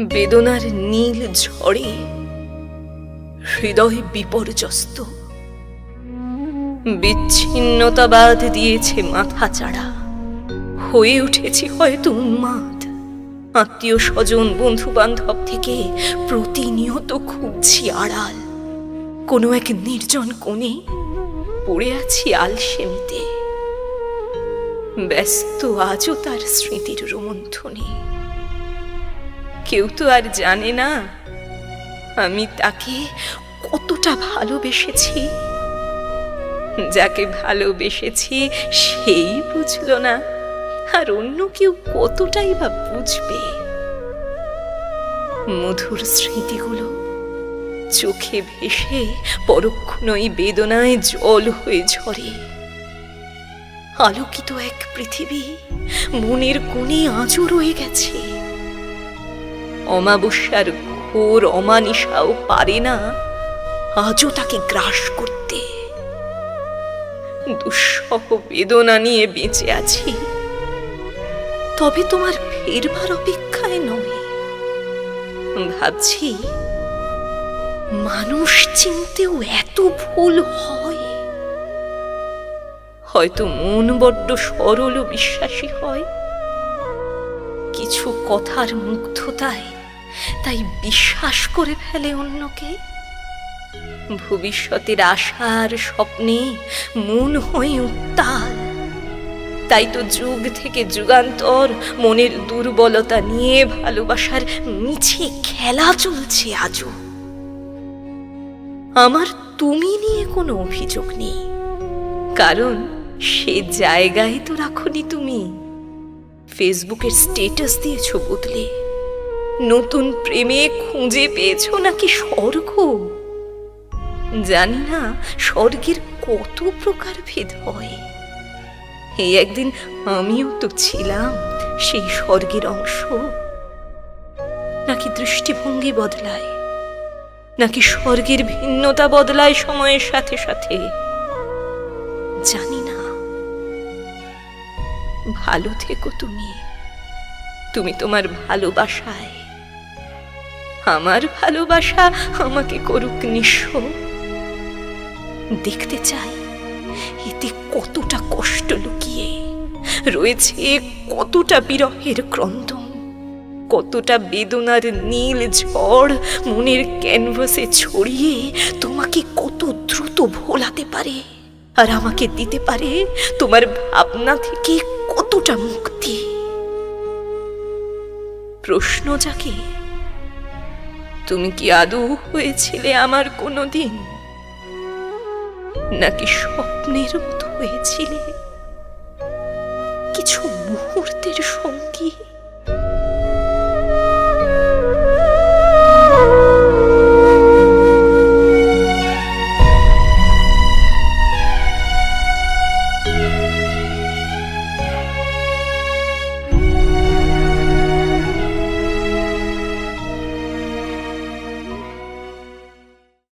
বেদনার নীল ঝড়ে হৃদয় বিপর্যস্ত। বিচ্ছিন্নতাবাদ দিয়েছে মাথা চাড়া। হয়ে উঠেছি হয়তো উন্মাদ। আত্মীয় স্বজন বন্ধু বান্ধব থেকে প্রতিনিয়ত খুঁজছি আড়াল। কোনো এক নির্জন কোণে পড়ে আছি আলসেমিতে। ব্যস্ত আজও তার স্মৃতির রোমন্থনে। কেউ তো আর জানে না। আমি তাকে কতটা ভালোবেসেছি। যাকে ভালোবেসেছি সেই বুঝলো না। আর অন্য কেউ কতটাই বা বুঝবে। মধুর স্মৃতিগুলো চোখে ভেসে পরক্ষণই বেদনায় জল হয়ে ঝরে। আলোকিত এক পৃথিবী মনের কোণে আজও রয়ে গেছে। অমাবস্যার ঘোর অমানিসাও পারে না। আজও তাকে গ্রাস করতে। দুঃসহ বেদনা নিয়ে বেঁচে আছি। তবে তোমার ফেরবার অপেক্ষায় নয়। ভাবছি, মানুষ চিনতেও এত ভুল হয়। হয়তো মন বড্ড সরল বিশ্বাসী হয়। কিছু কথার মুগ্ধতায় তাই বিশ্বাস করে ফেলে অন্যকে। ভবিষ্যতের আশার স্বপ্নে মন হয়ে উত্তাল। তাই তো যুগ থেকে যুগান্তর মনের দুর্বলতা নিয়ে ভালোবাসার মিছে খেলা চলছে আজও। আমার তুমি নিয়ে কোনো অভিযোগ নেই। কারণ সে জায়গায় তো রাখনি তুমি। ফেসবুকের স্টেটাস দিয়েছ বদলে নতুন প্রেমে খুঁজে পেয়েছ নাকি স্বর্গ? জানি না স্বর্গের কত প্রকার ভেদ হয়। এই একদিন আমিও তো ছিলাম সেই স্বর্গের অংশ। নাকি দৃষ্টিভঙ্গি বদলায়? নাকি স্বর্গের ভিন্নতা বদলায় সময়ের সাথে সাথে? জানি ভালো থেকো তুমি। তুমি তোমার ভালোবাসায়। আমার ভালোবাসা আমাকে করুক নিঃস্ব দেখতে চাই, এতে কতটা কষ্ট লুকিয়ে রয়েছে, কতটা বিরহের ক্রন্দন কতটা বেদনার নীল ঝড় মনের ক্যানভাসে ছড়িয়ে তোমাকে কত দ্রুত ভোলাতে পারে। আর আমাকে দিতে পারে? তোমার ভাবনা থেকে কতটা মুক্তি? প্রশ্ন যাকে তুমি কি আদৌ হয়েছিলে আমার কোনোদিন? নাকি স্বপ্নের মতো হয়েছিলে? কিছু মুহূর্তের সঙ্গী?